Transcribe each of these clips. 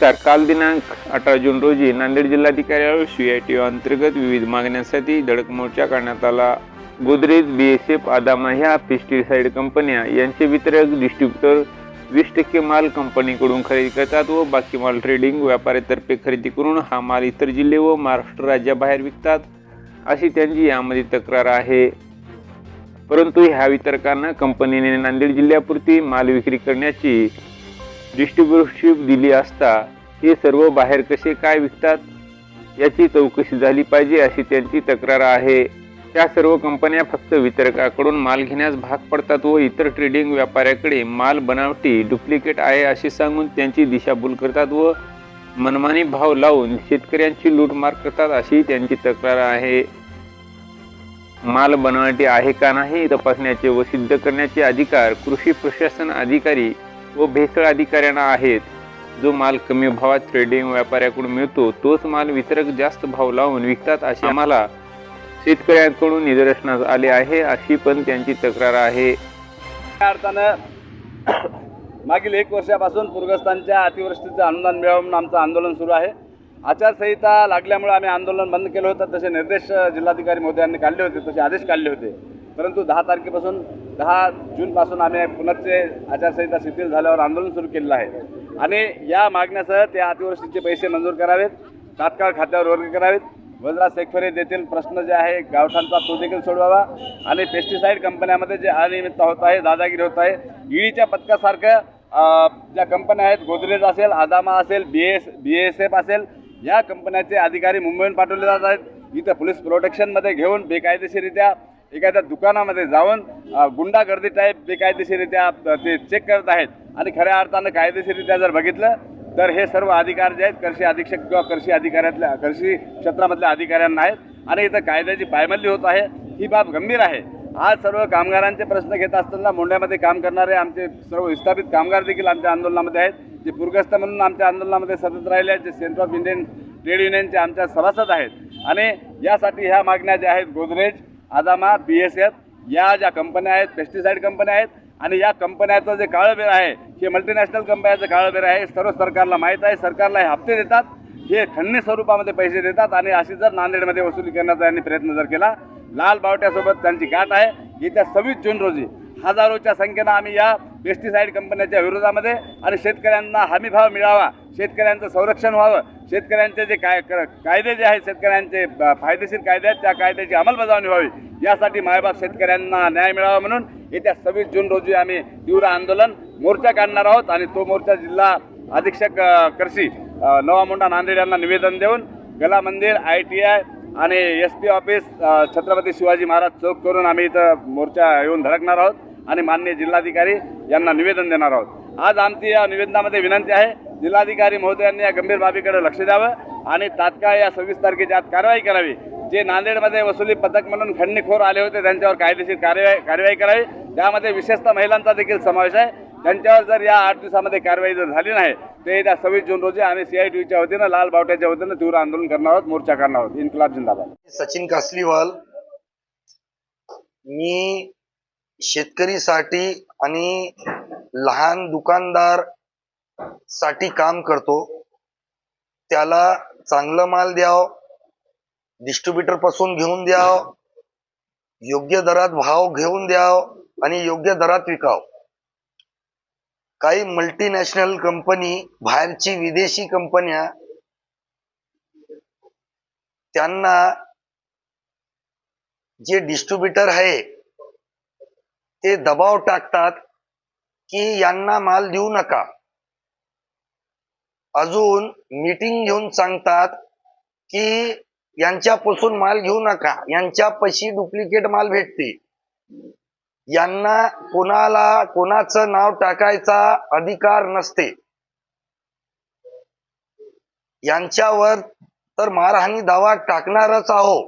नमस्कार. काल दिनांक अठरा जून रोजी नांदेड जिल्हाधिकारी सी आय टी अंतर्गत विविध मागण्यांसाठी धडक मोर्चा करण्यात आला. Godrej B S F Adama ह्या पेस्टिसाईड कंपन्या यांचे वितरक डिस्ट्रीब्युटर वीस टक्के माल कंपनीकडून खरेदी करतात व बाकी माल ट्रेडिंग व्यापाऱ्यातर्फे खरेदी करून हा माल इतर जिल्हे व महाराष्ट्र राज्याबाहेर विकतात अशी त्यांची यामध्ये तक्रार आहे. परंतु ह्या वितरकांना कंपनीने नांदेड जिल्ह्यापुरती माल विक्री करण्याची डिस्ट्रीब्युटरशिप दिली असता हे सर्व बाहेर कसे काय विकतात? याची चौकशी झाली पाहिजे अशी त्यांची तक्रार आहे. त्या सर्व कंपन्या फक्त वितरकाकडून माल घेण्यास भाग पडतात व इतर ट्रेडिंग व्यापाऱ्याकडे माल बनावटी डुप्लिकेट आहे असे सांगून त्यांची दिशाभूल करतात व मनमानी भाव लावून शेतकऱ्यांची लूटमार करतात अशी त्यांची तक्रार आहे. माल बनावटी आहे का नाही तपासण्याचे व सिद्ध करण्याचे अधिकार कृषी प्रशासन अधिकारी व भेसळ अधिकाऱ्यांना आहेत. जो माल कमी भावात ट्रेडिंग व्यापाऱ्याकडून मिळतो तोच माल वितरक जास्त भाव लावून विकतात असे आम्हाला शेतकऱ्यांकडून निदर्शनास आले आहे अशी पण त्यांची तक्रार आहे. त्या अर्थानं मागील एक वर्षापासून पूरग्रस्तांच्या अतिवृष्टीचं अनुदान मिळावं म्हणून आमचं आंदोलन सुरू आहे. आचारसंहिता लागल्यामुळे आम्ही आंदोलन बंद केलं होतं तसे निर्देश जिल्हाधिकारी महोदयांनी काढले होते तसे आदेश काढले होते. परंतु दहा तारखेपासून दहा जूनपासून आम्ही पुनर्चे आचारसंहिता शिथिल झाल्यावर आंदोलन सुरू केलेलं आहे. आणि या मागण्यासह त्या अतिवृष्टीचे पैसे मंजूर करावेत तात्काळ खात्यावर वर्ग करावेत. वज्रा शेखफरे देतील प्रश्न जे आहे गावठाणचा तो देखील सोडवावा. आणि पेस्टिसाईड कंपन्यामध्ये जे अनियमितता होत आहे दादागिरी होत आहे ईडीच्या पथकासारखं ज्या कंपन्या आहेत गोदरेज असेल आदामा असेल B S B S F असेल या कंपन्याचे अधिकारी मुंबईहून पाठवले जात आहेत. इथं पोलीस प्रोटेक्शनमध्ये घेऊन बेकायदेशीरित्या एखाद्या दुकानामध्ये जाऊन गुंडागर्दी टाईप बेकायदेशीरित्या ते चेक करत आहेत. आणि खऱ्या अर्थानं कायदेशीरित्या जर बघितलं तर हे सर्व अधिकार जे आहेत कृषी अधीक्षक किंवा कृषी अधिकाऱ्यातल्या कृषी क्षेत्रामधल्या अधिकाऱ्यांना आहेत. आणि इथं कायद्याची पायमल्ली होत आहे. ही बाब गंभीर आहे. आज सर्व कामगारांचे प्रश्न घेत असताना मोंढ्यामध्ये काम करणारे आमचे सर्व विस्थापित कामगार देखील आमच्या आंदोलनामध्ये आहेत. जे पूरग्रस्त म्हणून आमच्या आंदोलनामध्ये सतत राहिले आहेत. जे सेंटर ऑफ इंडियन ट्रेड युनियनचे आमच्या सभासद आहेत. आणि यासाठी ह्या मागण्या ज्या आहेत Godrej Adama B S F या ज्या कंपन्या आहेत पेस्टिसाईड कंपन्या आहेत आणि या कंपन्याचं जे काळबेर आहे हे मल्टीनॅशनल कंपन्याचं काळबेर आहे सर्व सरकारला माहीत आहे सरकारला हे हप्ते देतात हे खंडणी स्वरूपामध्ये पैसे देतात आणि अशी जर नांदेडमध्ये वसुली करण्याचा यांनी प्रयत्न जर केला लाल बावट्यासोबत त्यांची गाठ आहे येत्या सव्वीस जून रोजी हजारोच्या संख्येनं आम्ही या पेस्टिसाईड कंपन्याच्या विरोधामध्ये आणि शेतकऱ्यांना हमीभाव मिळावा शेतकऱ्यांचं संरक्षण व्हावं शेतकऱ्यांचे जे काय कायदे जे आहेत शेतकऱ्यांचे फायदेशीर कायदे आहेत त्या कायद्याची अंमलबजावणी व्हावी. यासाठी मायबाप शेतकऱ्यांना न्याय मिळावा म्हणून येत्या सव्वीस जून रोजी आम्ही तीव्र आंदोलन मोर्चा काढणार आहोत आणि तो मोर्चा जिल्हा अधीक्षक कर्षी कृषी नवा मुंडा नांदेड यांना निवेदन देऊन Kala Mandir I T I आणि S P office Chhatrapati Shivaji Maharaj Chowk करून आम्ही इथं मोर्चा येऊन धडकणार आहोत. आणि माननीय जिल्हाधिकारी यांना निवेदन देणार आहोत. आज आमची या निवेदनामध्ये विनंती आहे जिल्हाधिकारी महोदयांनी या गंभीर बाबीकडे लक्ष द्यावं आणि तात्काळ या सव्वीस तारखेच्या आत कारवाई करावी. जे नांदेडमध्ये वसुली पथक म्हणून खंडणीखोर आले होते त्यांच्यावर कायदेशीर कार्यवाही कार्यवाही करावी. त्यामध्ये विशेषतः महिलांचा देखील समावेश आहे. त्यांच्यावर जर या आठ दिवसामध्ये कारवाई जर झाली नाही ते येत्या सव्वीस जून रोजी आम्ही सीआयटीच्या वतीनं लाल बावट्याच्या वतीनं तीव्र आंदोलन करणार आहोत मोर्चा करणार आहोत. इन्कलाब जिंदाबाद. सचिन कासलीवाल. मी शेतकरीसाठी आणि लहान दुकानदारसाठी काम करतो. त्याला चांगलं माल द्याव डिस्ट्रीब्युटरपासून घेऊन द्याव योग्य दरात भाव घेऊन द्याव आणि योग्य दरात विकाव. काही मल्टीनॅशनल कंपनी बाहेरची विदेशी कंपन्या त्यांना जे डिस्ट्रीब्युटर आहे ते दबाव टाकतात की यांना माल देऊ नका. अजून मीटिंग घेऊन सांगतात की यांच्यापासून माल घेऊ नका. यांच्यापाशी डुप्लिकेट माल भेटते यांना कोणाला कोणाचं नाव टाकायचा अधिकार नसते. यांच्यावर तर मारहाणी दावा टाकणारच आहो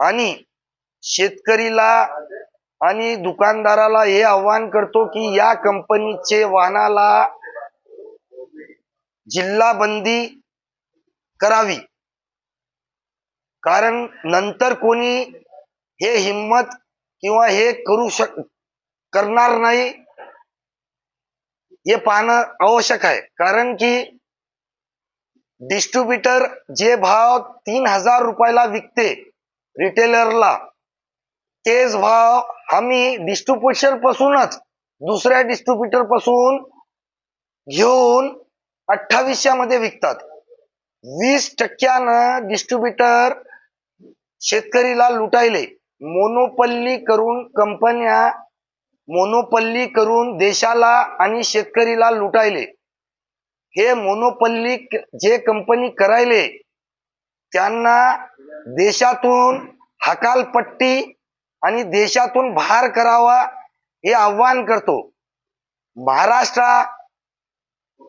आणि शेतकरीला आणि दुकानदाराला हे आव्हान करतो की या कंपनीचे वाहनाला जिल्हा बंदी करावी. कारण नंतर कोणी हे हिम्मत किंवा हे करू शक करणार नाही हे पाहणं आवश्यक आहे. कारण की डिस्ट्रीब्युटर जे भाव तीन हजार रुपयाला विकते रिटेलरला तेच भाव आम्ही डिस्ट्रीब्युशन पासूनच दुसऱ्या डिस्ट्रीब्युटरपासून घेऊन अठ्ठावीसशे मध्ये विकतात. वीस टक्क्यानं डिस्ट्रीब्युटर शेतकरीला लुटायले. मोनोपल्ली करून कंपन्या मोनोपल्ली करून देशाला आणि शेतकरीला लुटायले. हे मोनोपल्ली जे कंपनी करायले त्यांना देशातून हकालपट्टी आणि देशातून बाहेर करावा हे आव्हान करतो. महाराष्ट्र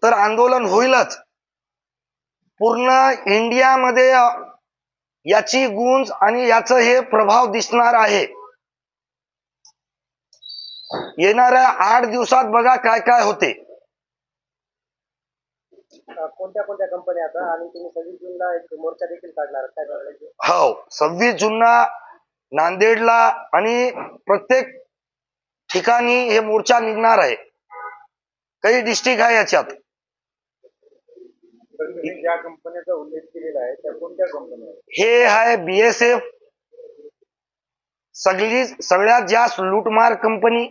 तर आंदोलन होईलच. पूर्ण इंडियामध्ये याची गुंज आणि याचं हे प्रभाव दिसणार आहे. येणाऱ्या आठ दिवसात बघा काय काय होते. कोणत्या कोणत्या कंपन्या आता? आणि तुम्ही सव्वीस जूनला एक मोर्चा देखील काढणार हो सव्वीस जूनला नांदेडला आणि प्रत्येक ठिकाणी हे मोर्चा निघणार आहे. काही डिस्ट्रिक्ट आहे याच्यात. ज्या कंपन्याचा उल्लेख केलेला आहे त्या कोणत्या कंपन्या हे आहे बीएसएफ सगळी सगळ्यात जास्त लूटमार कंपनी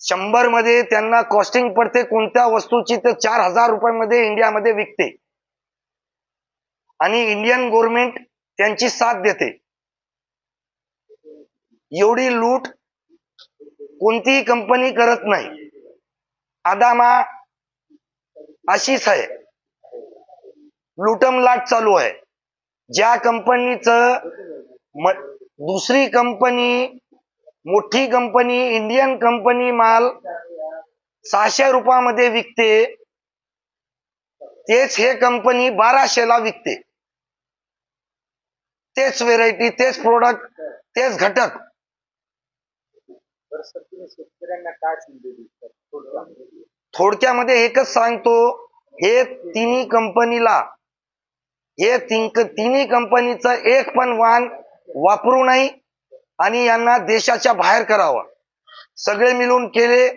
शंभरमध्ये त्यांना कॉस्टिंग पडते कोणत्या वस्तूची तर चार हजार रुपयामध्ये इंडियामध्ये विकते. आणि इंडियन गव्हर्नमेंट त्यांची साथ देते. एवढी लूट कोणतीही कंपनी करत नाही. आदामा अशीच आहे. लुटम लाट चालू आहे. ज्या कंपनीचं दुसरी कंपनी मोठी कंपनी इंडियन कंपनी माल सहाशे रुपयामध्ये विकते तेच हे कंपनी बाराशेला विकते. तेच व्हेरायटी तेच प्रोडक्ट तेच घटक. सर तुम्ही शेतकऱ्यांना काय संधी थोडक्यामध्ये एकच सांगतो हे तिन्ही कंपनीला हे तिन्ही कंपनीचं एक पण वाहन वापरू नाही आणि यांना देशाच्या बाहेर करावं. सगळे मिळून केले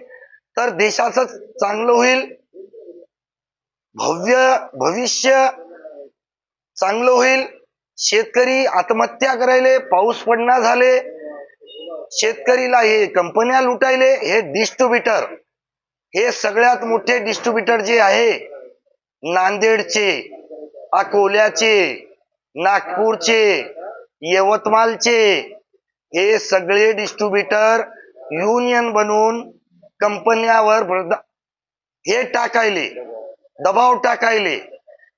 तर देशाच चांगलं होईल. भव्य भविष्य चांगलं होईल. शेतकरी आत्महत्या करायले पाऊस पडणार झाले शेतकरीला हे कंपन्या लुटायले हे डिस्ट्रीब्युटर हे सगळ्यात मोठे डिस्ट्रीब्युटर जे आहे नांदेडचे अकोल्याचे नागपूरचे यवतमाळचे हे सगळे डिस्ट्रीब्युटर युनियन बनवून कंपन्यावर हे टाकायले दबाव टाकायले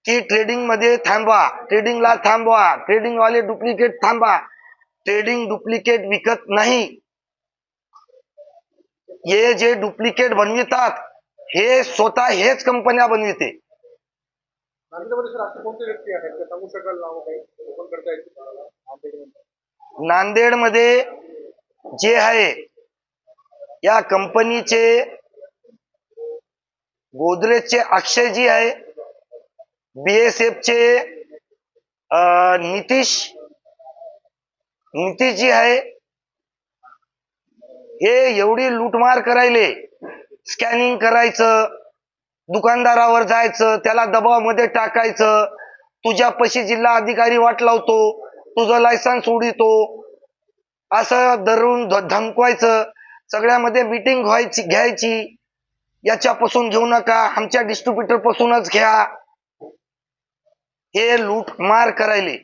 की ट्रेडिंगमध्ये थांबवा ट्रेडिंगला थांबवा ट्रेडिंगवाले डुप्लिकेट थांबा. ट्रेडिंग डुप्लिकेट विकत नाही हे जे डुप्लिकेट बनवितात हे स्वतः हेच कंपन्या बनविते? नांदेडमध्ये. नांदेडमध्ये जे आहे या कंपनीचे गोदरेजचे अक्षयजी आहे बीएसएफचे नितीश नितीशजी आहे हे एवढी लूटमार करायले स्कॅनिंग करायचं दुकानदारावर जायचं त्याला दबावामध्ये टाकायचं तुझ्या पशी जिल्हा अधिकारी वाट लावतो तुझं लायसन्स उडितो असं धरून धमकवायचं सगळ्यामध्ये मीटिंग व्हायची घ्यायची याच्यापासून घेऊ नका आमच्या डिस्ट्रीब्युटर पासूनच घ्या. हे लूटमार करायले.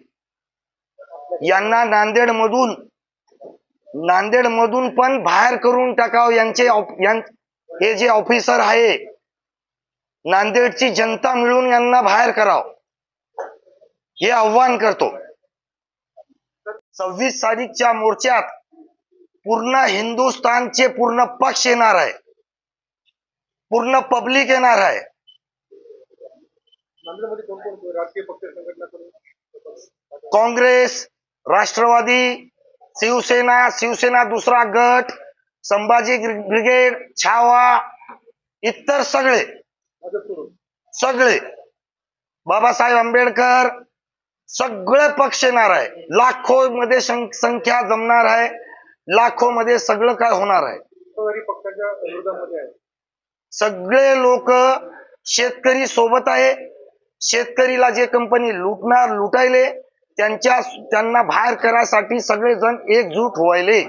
यांना नांदेड मधून नांदेड मधून पण बाहेर करून टाकावं यांचे हे जे ऑफिसर आहे नांदेडची जनता मिळून यांना बाहेर करावं. हे आव्हान करतो. सव्वीस तारीखच्या मोर्चात पूर्ण हिंदुस्थानचे पूर्ण पक्ष येणार आहे. पूर्ण पब्लिक येणार आहे. नांदेडमध्ये कोण कोण राजकीय पक्ष संघटना करून काँग्रेस राष्ट्रवादी शिवसेना शिवसेना दुसरा गट संभाजी ब्रिगेड छावा इतर सगळे. सगळे. बाबासाहेब आंबेडकर सगळे पक्ष येणार आहे. लाखो मध्ये सं- संख्या जमणार आहे. लाखो मध्ये सगळं काय होणार आहे. सगळे लोक शेतकरी सोबत आहे. शेतकरीला जे कंपनी लुटणार लुटायले त्यांच्या त्यांना बाहेर करायसाठी सगळेजण एकजूट व्हायले.